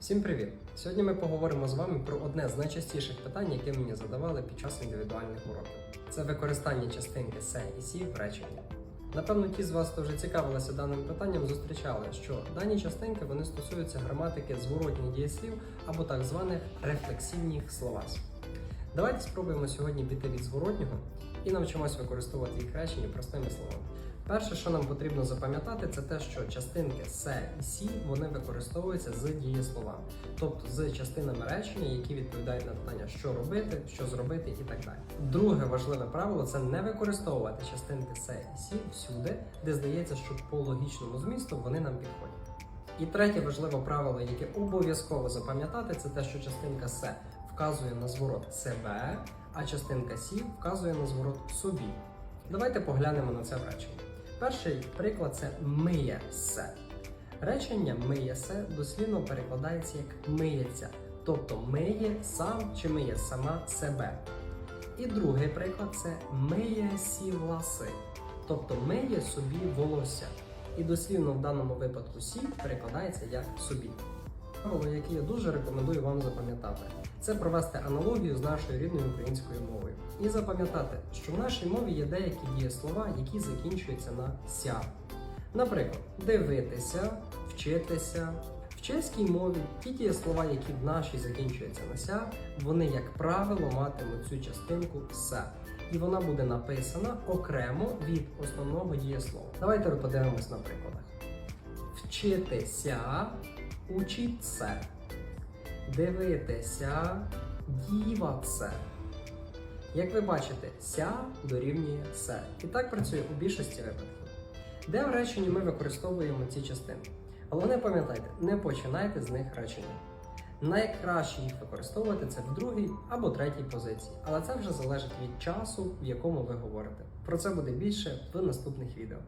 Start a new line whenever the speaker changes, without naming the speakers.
Всім привіт! Сьогодні ми поговоримо з вами про одне з найчастіших питань, яке мені задавали під час індивідуальних уроків. Це використання частинки се і сі в реченні. Напевно, ті з вас, хто вже цікавилися даним питанням, зустрічали, що дані частинки вони стосуються граматики зворотніх дієслів або так званих рефлексивних словес. Давайте спробуємо сьогодні піти від зворотнього і навчимось використовувати їх речення простими словами. Перше, що нам потрібно запам'ятати, це те, що частинки се і сі вони використовуються з дієсловами, тобто з частинами речення, які відповідають на питання, що робити, що зробити і так далі. Друге важливе правило це не використовувати частинки се і сі всюди, де здається, що по логічному змісту вони нам підходять. І третє важливе правило, яке обов'язково запам'ятати, це те, що частинка се вказує на зворот себе, а частинка сі вказує на зворот собі. Давайте поглянемо на це в реченні. Перший приклад це миє се. Речення миє се дослівно перекладається як миється, тобто миє сам чи миє сама себе. І другий приклад це миє сі власи, тобто миє собі волосся. І дослівно в даному випадку сі перекладається як собі. Правило, яке я дуже рекомендую вам запам'ятати, це провести аналогію з нашою рідною українською мовою. І запам'ятати, що в нашій мові є деякі дієслова, які закінчуються на ся. Наприклад, дивитися, вчитися. В чеській мові ті дієслова, які в нашій закінчуються на ся, вони, як правило, матимуть цю частинку се. І вона буде написана окремо від основного дієслова. Давайте подивимось на прикладах. Вчитися, учиться. Дивитися, діватися. Як ви бачите, ся дорівнює се. І так працює у більшості випадків. Де в реченні ми використовуємо ці частинки? Головне пам'ятайте, не починайте з них речення. Найкраще їх використовувати це в другій або третій позиції, але це вже залежить від часу, в якому ви говорите. Про це буде більше в наступних відео.